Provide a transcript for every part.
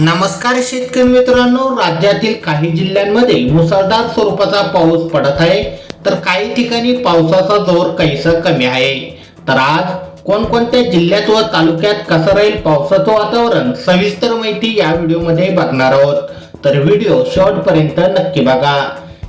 नमस्कार शेतकरी मित्रांनो राज्यातील काही जिल्ह्यांमध्ये मुसळधार स्वरूपाचा पाऊस पडत आहे. तर काही ठिकाणी पावसाचा जोर काहीसा कमी आहे. तर आज कोणकोणत्या जिल्ह्यात व तालुक्यात कसं राहील पावसाचं वातावरण सविस्तर माहिती या व्हिडिओमध्ये बघणार आहोत. तर व्हिडिओ शेवटपर्यंत नक्की बघा.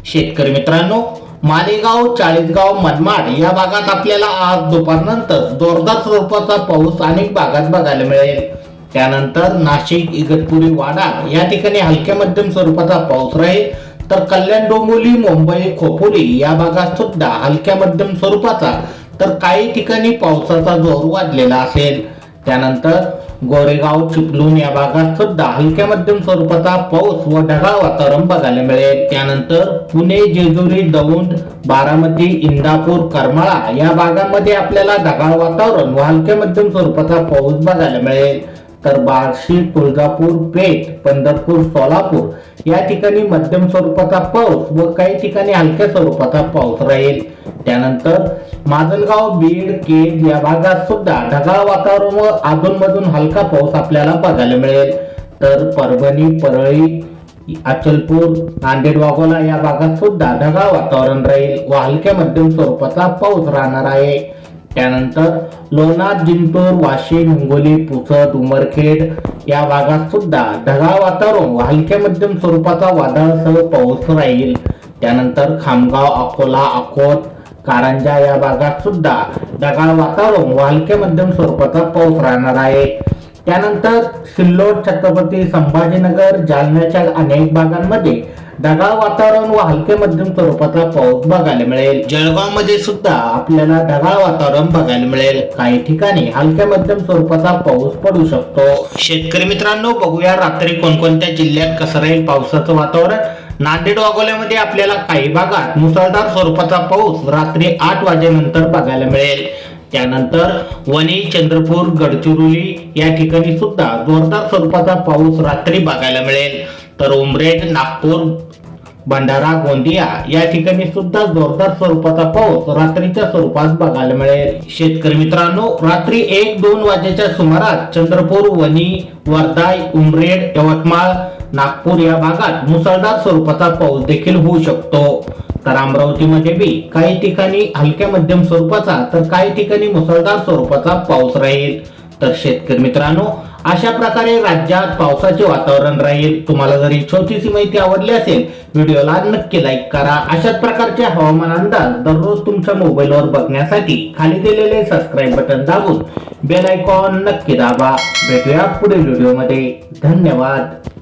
शेतकरी मित्रांनो मालेगाव चाळीसगाव मनमाड या भागात आपल्याला आज दुपारनंतर जोरदार स्वरूपाचा पाऊस अनेक भागात बघायला मिळेल. त्यानंतर नाशिक इगतपुरी वाडा या ठिकाणी हलक्या मध्यम स्वरूपाचा पाऊस राहील. तर कल्याण डोंबिवली मुंबई खोपोली या भागात सुद्धा हलक्या मध्यम स्वरूपाचा तर काही ठिकाणी पावसाचा जोर वाढलेला असेल. त्यानंतर गोरेगाव चिपलून या भागात सुद्धा हलक्या मध्यम स्वरूपाचा पाऊस व ढगाळ वातावरण बघायला मिळेल. त्यानंतर पुणे जेजुरी दौंड बारामती इंदापूर करमाळा या भागामध्ये आपल्याला ढगाळ वातावरण व हलक्या मध्यम स्वरूपाचा पाऊस बघायला मिळेल. तर बार्शी तुळजापूर पेठ पंढरपूर सोलापूर या ठिकाणी मध्यम स्वरूपाचा पाऊस व काही ठिकाणी हलक्या स्वरूपाचा पाऊस राहील. त्यानंतर माजलगाव बीड केज या भागात सुद्धा ढगाळ वातावरण व अधूनमधून हलका पाऊस आपल्याला बघायला मिळेल. तर परभणी परळी अचलपूर नांदेड वाघोला या भागात सुद्धा ढगाळ वातावरण राहील व हलक्या मध्यम स्वरूपाचा पाऊस राहणार आहे. त्यानंतर लोणार जिंतूर वाशिम हिंगोली पुसद उमरखेड या भागात सुद्धा ढगाळ वातावरण व हलक्या मध्यम स्वरूपाचा वादळासह पाऊस राहील. त्यानंतर खामगाव अकोला अकोट कारंजा या भागात सुद्धा ढगाळ वातावरण व हलक्या मध्यम स्वरूपाचा पाऊस राहणार आहे. त्यानंतर सिल्लोड छत्रपती संभाजीनगर जालन्याच्या अनेक भागांमध्ये ढगाळ वातावरण व हलके मध्यम स्वरूपाचा पाऊस बघायला मिळेल. जळगावमध्ये सुद्धा आपल्याला ढगाळ वातावरण बघायला मिळेल. काही ठिकाणी हलक्या मध्यम स्वरूपाचा पाऊस पडू शकतो. शेतकरी मित्रांनो बघूया रात्री कोणकोणत्या जिल्ह्यात कसं राहील पावसाचं वातावरण. नांदेड वाघोल्यामध्ये आपल्याला काही भागात मुसळधार स्वरूपाचा पाऊस रात्री आठ वाजेनंतर बघायला मिळेल. त्यानंतर वणी चंद्रपूर गडचिरोली या ठिकाणी सुद्धा जोरदार स्वरूपाचा पाऊस रात्री बघायला मिळेल. तर उमरेड नागपूर भंडारा गोंदिया या ठिकाणी सुद्धा जोरदार स्वरूपाचा पाऊस रात्रीच्या स्वरूपात बघायला मिळेल. शेतकरी मित्रांनो रात्री एक दोन वाजेच्या सुमारास चंद्रपूर वणी वर्धा उमरेड यवतमाळ नागपूर या भागात मुसळधार स्वरूपाचा पाऊस देखील होऊ शकतो. तर अमरावतीमध्ये बी काही ठिकाणी हलक्या मध्यम स्वरूपाचा तर काही ठिकाणी मुसळधार स्वरूपाचा पाऊस राहील. तर शेतकरी मित्रांनो अशा प्रकारे राज्यात पावसाचे वातावरण राहील. तुम्हाला जर ही छोटीशी माहिती आवडली असेल व्हिडिओला नक्की लाईक करा. अशाच प्रकारचे हवामान अंदाज दररोज तुमच्या मोबाईलवर बघण्यासाठी खाली दिलेले सबस्क्राईब बटन दाबून बेल आयकॉन नक्की दाबा. भेटूया पुढील व्हिडिओमध्ये धन्यवाद.